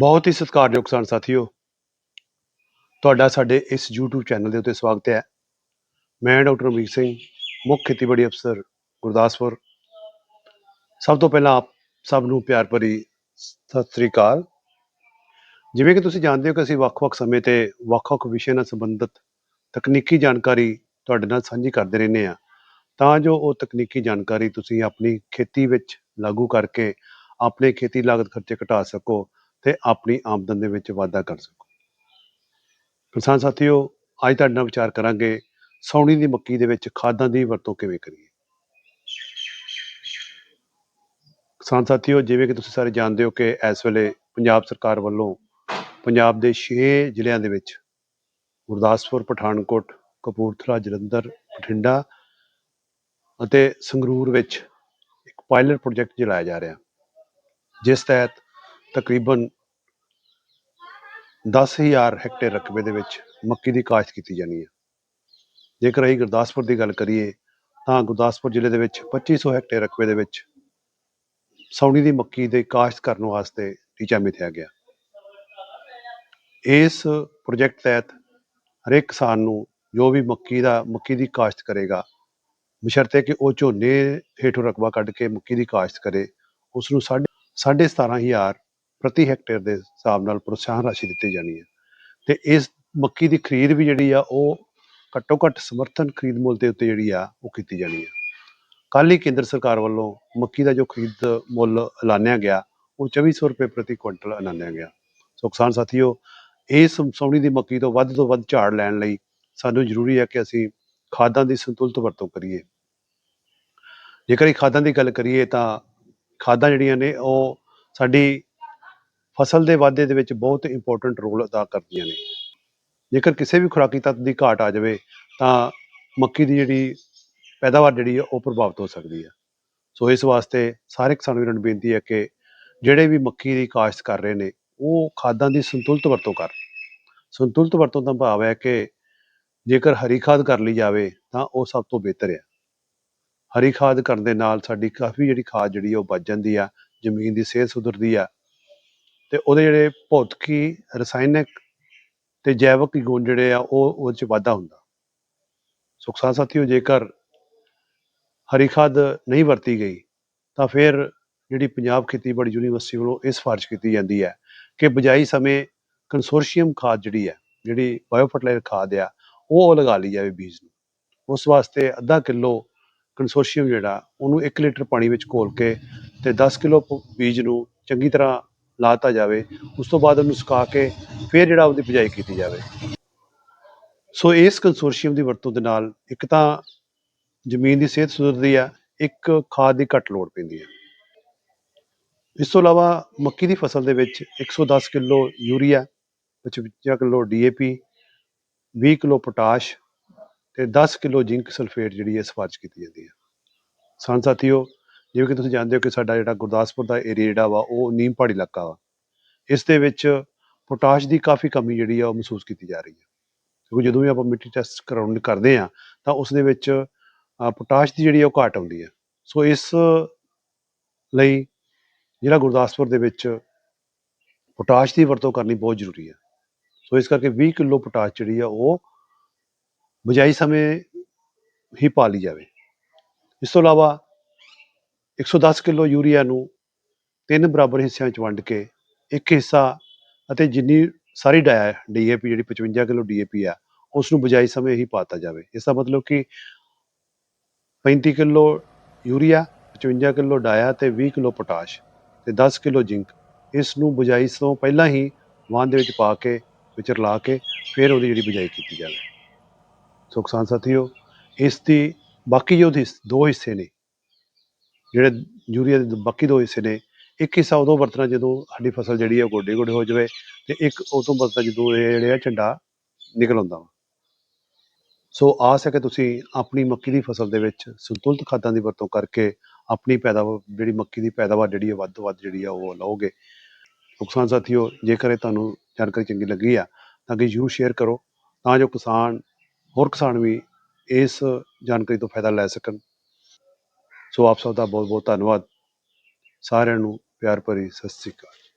ਬਹੁਤ ਹੀ ਸਤਿਕਾਰਯੋਗ ਕਿਸਾਨ ਸਾਥੀਓ। ਤੁਹਾਡਾ ਸਾਡੇ ਇਸ YouTube ਚੈਨਲ ਦੇ ਉੱਤੇ ਸਵਾਗਤ ਹੈ। ਮੈਂ ਡਾਕਟਰ ਅਮਰੀਕ ਸਿੰਘ, ਮੁੱਖ ਖੇਤੀਬਾੜੀ ਅਫਸਰ ਗੁਰਦਾਸਪੁਰ। ਸਭ ਤੋਂ ਪਹਿਲਾਂ ਆਪ ਸਭ ਨੂੰ ਪਿਆਰ ਭਰੀ ਸਤਿ ਸ੍ਰੀ ਅਕਾਲ। ਜਿਵੇਂ ਕਿ ਤੁਸੀਂ ਜਾਣਦੇ ਹੋ ਕਿ ਅਸੀਂ ਵੱਖ-ਵੱਖ ਸਮੇਂ ਤੇ ਵੱਖ-ਵੱਖ ਵਿਸ਼ੇ ਨਾਲ ਸੰਬੰਧਿਤ ਤਕਨੀਕੀ ਜਾਣਕਾਰੀ ਤੁਹਾਡੇ ਨਾਲ ਸਾਂਝੀ ਕਰਦੇ ਰਹਿੰਦੇ ਆ ਤਾਂ ਜੋ ਉਹ ਤਕਨੀਕੀ ਜਾਣਕਾਰੀ ਤੁਸੀਂ ਆਪਣੀ ਖੇਤੀ ਵਿੱਚ ਲਾਗੂ ਕਰਕੇ ਆਪਣੇ ਖੇਤੀ ਲਾਗਤ ਖਰਚੇ ਘਟਾ ਸਕੋ। ਤੇ ਆਪਣੀ ਆਮਦਨ ਦੇ ਵਿੱਚ ਵਾਧਾ ਕਰ ਸਕੋ। ਕਿਸਾਨ ਸਾਥੀਓ, ਅੱਜ ਤੁਹਾਡੇ ਨਾਲ ਵਿਚਾਰ ਕਰਾਂਗੇ ਸੌਣੀ ਦੀ ਮੱਕੀ ਦੇ ਵਿੱਚ ਖਾਦਾਂ ਦੀ ਵਰਤੋਂ ਕਿਵੇਂ ਕਰੀਏ। ਕਿਸਾਨ ਸਾਥੀਓ, ਜਿਵੇਂ ਕਿ ਤੁਸੀਂ ਸਾਰੇ ਜਾਣਦੇ ਹੋ ਕਿ ਇਸ ਵੇਲੇ ਪੰਜਾਬ ਸਰਕਾਰ ਵੱਲੋਂ ਪੰਜਾਬ ਦੇ 6 ਜ਼ਿਲ੍ਹਿਆਂ ਦੇ ਵਿੱਚ ਗੁਰਦਾਸਪੁਰ, ਪਠਾਨਕੋਟ, ਕਪੂਰਥਲਾ, ਜਲੰਧਰ, ਬਠਿੰਡਾ ਅਤੇ ਸੰਗਰੂਰ ਵਿੱਚ ਇੱਕ ਪਾਇਲਟ ਪ੍ਰੋਜੈਕਟ ਚਲਾਇਆ ਜਾ ਰਿਹਾ। ਜਿਸ ਤਹਿਤ ਤਕਰੀਬਨ 10000 ਹੈਕਟੇਅਰ ਰਕਬੇ ਦੇ ਵਿੱਚ ਮੱਕੀ ਦੀ ਕਾਸ਼ਤ ਕੀਤੀ ਜਾਣੀ ਹੈ। ਜੇਕਰ ਅਸੀਂ ਗੁਰਦਾਸਪੁਰ ਦੀ ਗੱਲ ਕਰੀਏ, ਤਾਂ ਗੁਰਦਾਸਪੁਰ ਜ਼ਿਲ੍ਹੇ ਦੇ ਵਿੱਚ 2500 ਹੈਕਟੇਅਰ ਰਕਬੇ ਦੇ ਵਿੱਚ ਸੌਣੀ ਦੀ ਮੱਕੀ ਦੇ ਕਾਸ਼ਤ ਕਰਨ ਵਾਸਤੇ ਟੀਚਾ ਮਿਥਿਆ ਗਿਆ। ਇਸ ਪ੍ਰੋਜੈਕਟ ਤਹਿਤ ਹਰੇਕ ਕਿਸਾਨ ਨੂੰ ਜੋ ਵੀ ਮੱਕੀ ਦਾ, ਮੱਕੀ ਦੀ ਕਾਸ਼ਤ ਕਰੇਗਾ, ਬਸ਼ਰਤੇ ਕਿ ਉਹ ਝੋਨੇ ਹੇਠੋਂ ਰਕਬਾ ਕੱਢ ਕੇ ਮੱਕੀ ਦੀ ਕਾਸ਼ਤ ਕਰੇ, ਉਸ ਨੂੰ ਸਾਢੇ ਸਾਢੇ 17000 ਪ੍ਰਤੀ ਹੈਕਟੇਅਰ ਦੇ ਹਿਸਾਬ ਨਾਲ ਪ੍ਰੋਤਸਾਹਨ ਰਾਸ਼ੀ ਦਿੱਤੀ ਜਾਣੀ ਹੈ। ਤੇ ਇਸ ਮੱਕੀ ਦੀ ਖਰੀਦ ਵੀ ਜਿਹੜੀ ਆ, ਉਹ ਘੱਟੋ ਘੱਟ ਸਮਰਥਨ ਖਰੀਦ ਮੁੱਲ ਦੇ ਉੱਤੇ ਜਿਹੜੀ ਆ, ਉਹ ਕੀਤੀ ਜਾਣੀ ਹੈ। ਕੱਲ੍ਹ ਹੀ ਕੇਂਦਰ ਸਰਕਾਰ ਵੱਲੋਂ ਮੱਕੀ ਦਾ ਜੋ ਖਰੀਦ ਮੁੱਲ ਐਲਾਨਿਆ ਗਿਆ, ਉਹ 2400 ਰੁਪਏ ਪ੍ਰਤੀ ਕੁਇੰਟਲ ਐਲਾਨਿਆ ਗਿਆ। ਸੋ ਕਿਸਾਨ ਸਾਥੀਓ ਇਸ ਸੌਣੀ ਦੀ ਮੱਕੀ ਤੋਂ ਵੱਧ ਤੋਂ ਵੱਧ ਝਾੜ ਲੈਣ ਲਈ ਸਾਨੂੰ ਜ਼ਰੂਰੀ ਹੈ ਕਿ ਅਸੀਂ ਖਾਦਾਂ ਦੀ ਸੰਤੁਲਿਤ ਵਰਤੋਂ ਕਰੀਏ। ਜੇਕਰ ਇਹ ਖਾਦਾਂ ਦੀ ਗੱਲ ਕਰੀਏ, ਤਾਂ ਖਾਦਾਂ ਜਿਹੜੀਆਂ ਨੇ, ਉਹ ਸਾਡੀ ਫਸਲ ਦੇ ਵਾਧੇ ਦੇ ਵਿੱਚ ਬਹੁਤ ਇੰਪੋਰਟੈਂਟ ਰੋਲ ਅਦਾ ਕਰਦੀਆਂ ਨੇ। ਜੇਕਰ ਕਿਸੇ ਵੀ ਖੁਰਾਕੀ ਤੱਤ ਦੀ ਘਾਟ ਆ ਜਾਵੇ, ਤਾਂ ਮੱਕੀ ਦੀ ਜਿਹੜੀ ਪੈਦਾਵਾਰ ਜਿਹੜੀ ਹੈ ਉਹ ਪ੍ਰਭਾਵਿਤ ਹੋ ਸਕਦੀ ਹੈ ਸੋ ਇਸ ਵਾਸਤੇ ਸਾਰੇ ਕਿਸਾਨਾਂ ਵੀਰਾਂ ਨੂੰ ਬੇਨਤੀ ਹੈ ਕਿ ਜਿਹੜੇ ਵੀ ਮੱਕੀ ਦੀ ਕਾਸ਼ਤ ਕਰ ਰਹੇ ਨੇ, ਉਹ ਖਾਦਾਂ ਦੀ ਸੰਤੁਲਿਤ ਵਰਤੋਂ ਕਰ ਸੰਤੁਲਿਤ ਵਰਤੋਂ ਦਾ ਭਾਵ ਹੈ ਕਿ ਜੇਕਰ ਹਰੀ ਖਾਦ ਕਰ ਲਈ ਜਾਵੇ, ਤਾਂ ਉਹ ਸਭ ਤੋਂ ਬਿਹਤਰ ਹੈ ਹਰੀ ਖਾਦ ਕਰਨ ਦੇ ਨਾਲ ਸਾਡੀ ਕਾਫੀ ਜਿਹੜੀ ਖਾਦ ਜਿਹੜੀ ਆ, ਉਹ ਬਚ ਜਾਂਦੀ ਆ, ਜ਼ਮੀਨ ਦੀ ਸਿਹਤ ਸੁਧਰਦੀ ਆ ਤੇ ਉਹਦੇ ਜਿਹੜੇ ਭੌਤਿਕੀ, ਰਸਾਇਣਿਕ ਤੇ ਜੈਵਿਕ ਗੁਣ ਜਿਹੜੇ ਆ, ਉਹ ਉਹਦੇ ਚ ਵਾਧਾ ਹੁੰਦਾ। ਸੁਖਸਾਨ ਸਾਥੀਓ, ਜੇਕਰ ਹਰੀ ਖਾਦ ਨਹੀਂ ਵਰਤੀ ਗਈ, ਤਾਂ ਫਿਰ ਜਿਹੜੀ ਪੰਜਾਬ ਖੇਤੀਬਾੜੀ ਯੂਨੀਵਰਸਿਟੀ ਵੱਲੋਂ ਇਹ ਸਿਫਾਰਿਸ਼ ਕੀਤੀ ਜਾਂਦੀ ਹੈ ਕਿ ਬਜਾਈ ਸਮੇਂ ਕੰਸੋਰਸ਼ੀਅਮ ਖਾਦ ਜਿਹੜੀ ਹੈ, ਜਿਹੜੀ ਬਾਇਓ ਫਰਟੀਲਾਈਜ਼ਰ ਖਾਦ ਆ, ਉਹ ਲਗਾ ਲਈ ਜਾਵੇ ਬੀਜ ਨੂੰ। ਉਸ ਵਾਸਤੇ ਅੱਧਾ ਕਿਲੋ ਕੰਸੋਰਸ਼ੀਅਮ ਜਿਹੜਾ, ਉਹਨੂੰ 1 ਲੀਟਰ ਪਾਣੀ ਵਿੱਚ ਘੋਲ ਕੇ ਤੇ 10 ਕਿਲੋ ਬੀਜ ਨੂੰ ਚੰਗੀ ਤਰ੍ਹਾਂ ਲਾਤਾ ਜਾਵੇ, ਉਸ ਤੋਂ ਬਾਅਦ ਉਹਨੂੰ ਸੁਕਾ ਕੇ ਫਿਰ ਜਿਹੜਾ ਉਹਦੀ ਬਿਜਾਈ ਕੀਤੀ ਜਾਵੇ। ਸੋ ਇਸ ਕੰਸੋਰਸ਼ੀਅਮ ਦੀ ਵਰਤੋਂ ਦੇ ਨਾਲ ਇੱਕ ਤਾਂ ਜ਼ਮੀਨ ਦੀ ਸਿਹਤ ਸੁਧਰਦੀ ਆ, ਇੱਕ ਖਾਦ ਦੀ ਘੱਟ ਲੋੜ ਪੈਂਦੀ ਹੈ ਇਸ ਤੋਂ ਇਲਾਵਾ ਮੱਕੀ ਦੀ ਫਸਲ ਦੇ ਵਿੱਚ 110 kilo urea 55 kilo DAP 20 kilo potash ਤੇ 10 ਕਿਲੋ ਜ਼ਿੰਕ ਸਲਫੇਟ ਜਿਹੜੀ ਹੈ ਸਿਫਾਰਿਸ਼ ਕੀਤੀ ਜਾਂਦੀ ਹੈ ਸਾਨ ਸਾਥੀਓ ਜਿਵੇਂ ਕਿ ਤੁਸੀਂ ਜਾਣਦੇ ਹੋ ਕਿ ਸਾਡਾ ਜਿਹੜਾ ਗੁਰਦਾਸਪੁਰ ਦਾ ਏਰੀਆ ਜਿਹੜਾ ਵਾ, ਉਹ ਨੀਮ ਪਹਾੜੀ ਇਲਾਕਾ ਵਾ। ਇਸ ਦੇ ਵਿੱਚ ਪੋਟਾਸ਼ ਦੀ ਕਾਫੀ ਕਮੀ ਜਿਹੜੀ ਆ, ਉਹ ਮਹਿਸੂਸ ਕੀਤੀ ਜਾ ਰਹੀ ਹੈ ਕਿਉਂਕਿ ਜਦੋਂ ਵੀ ਆਪਾਂ ਮਿੱਟੀ ਟੈਸਟ ਕਰਾਉਣ ਕਰਦੇ ਆ, ਤਾਂ ਉਸ ਦੇ ਵਿੱਚ ਪੋਟਾਸ਼ ਦੀ ਜਿਹੜੀ ਆ, ਉਹ ਘਾਟ ਆਉਂਦੀ ਹੈ ਸੋ ਇਸ ਲਈ ਜਿਹੜਾ ਗੁਰਦਾਸਪੁਰ ਦੇ ਵਿੱਚ ਪੋਟਾਸ਼ ਦੀ ਵਰਤੋਂ ਕਰਨੀ ਬਹੁਤ ਜ਼ਰੂਰੀ ਹੈ ਸੋ ਇਸ ਕਰਕੇ 20 ਕਿਲੋ ਪੋਟਾਸ਼ ਜਿਹੜੀ ਆ, ਉਹ ਬਜਾਈ ਸਮੇਂ ਹੀ ਪਾ ਲਈ ਜਾਵੇ। ਇਸ ਤੋਂ ਇਲਾਵਾ 110 ਕਿਲੋ ਯੂਰੀਆ ਨੂੰ ਤਿੰਨ ਬਰਾਬਰ ਹਿੱਸਿਆਂ ਵਿੱਚ ਵੰਡ ਕੇ, ਇੱਕ ਹਿੱਸਾ ਅਤੇ ਜਿੰਨੀ ਸਾਰੀ ਡਾਇਆ ਡੀਏਪੀ ਜਿਹੜੀ 55 ਕਿਲੋ ਡੀਏਪੀ ਆ ਉਸ ਨੂੰ ਬਜਾਈ ਸਮੇਂ ਹੀ ਪਾਤਾ ਜਾਵੇ। ਇਸ ਦਾ ਮਤਲਬ ਕਿ 35 ਕਿਲੋ ਯੂਰੀਆ 55 ਕਿਲੋ ਡਾਇਆ ਤੇ 20 ਕਿਲੋ ਪੋਟਾਸ਼ ਤੇ 10 ਕਿਲੋ ਜ਼ਿੰਕ। ਇਸ ਨੂੰ ਬਜਾਈ ਤੋਂ ਪਹਿਲਾਂ ਹੀ ਵਾਹਨ ਦੇ ਵਿੱਚ ਪਾ ਕੇ, ਵਿੱਚ ਰਲਾ ਕੇ ਫਿਰ ਉਹਦੀ ਜਿਹੜੀ ਬਜਾਈ ਕੀਤੀ ਜਾਵੇ। ਸੋ ਕਿਸਾਨ ਸਾਥੀਓ, ਇਸ ਦੀ ਬਾਕੀ ਜੋ ਹਿੱਸ- ਦੋ ਹਿੱਸੇ ਨੇ ਜਿਹੜੇ ਯੂਰੀਆ ਦੇ ਬਾਕੀ ਦੋ ਹਿੱਸੇ ਨੇ, ਇੱਕ ਹਿੱਸਾ ਉਦੋਂ ਵਰਤਣਾ ਜਦੋਂ ਸਾਡੀ ਫਸਲ ਜਿਹੜੀ ਹੈ ਉਹ ਗੋਡੇ ਗੋਡੇ ਹੋ ਜਾਵੇ ਤੇ ਇੱਕ ਉਦੋਂ ਵਰਤਣਾ ਜਦੋਂ ਇਹ ਜਿਹੜੇ ਆ ਝੰਡਾ ਨਿਕਲ ਆਉਂਦਾ ਵਾ। ਸੋ ਆਸ ਹੈ ਕਿ ਤੁਸੀਂ ਆਪਣੀ ਮੱਕੀ ਦੀ ਫਸਲ ਦੇ ਵਿੱਚ ਸੰਤੁਲਿਤ ਖਾਦਾਂ ਦੀ ਵਰਤੋਂ ਕਰਕੇ ਆਪਣੀ ਪੈਦਾਵਾਰ, ਜਿਹੜੀ ਮੱਕੀ ਦੀ ਪੈਦਾਵਾਰ ਜਿਹੜੀ ਹੈ ਵੱਧ ਤੋਂ ਵੱਧ ਜਿਹੜੀ ਆ ਉਹ ਲਓਗੇ। ਨੁਕਸਾਨ ਸਾਥੀਓ, ਜੇਕਰ ਇਹ ਤੁਹਾਨੂੰ ਜਾਣਕਾਰੀ ਚੰਗੀ ਲੱਗੀ ਆ, ਤਾਂ ਕਿ ਜਰੂਰ ਸ਼ੇਅਰ ਕਰੋ, ਤਾਂ ਜੋ ਕਿਸਾਨ, ਹੋਰ ਕਿਸਾਨ ਵੀ ਇਸ ਜਾਣਕਾਰੀ ਤੋਂ ਫਾਇਦਾ ਲੈ ਸਕਣ। ਸੋ ਆਪ ਸਭ ਦਾ ਬਹੁਤ ਬਹੁਤ ਧੰਨਵਾਦ। ਸਾਰਿਆਂ ਨੂੰ ਪਿਆਰ ਭਰੀ ਸਤਿ ਸ੍ਰੀ ਅਕਾਲ।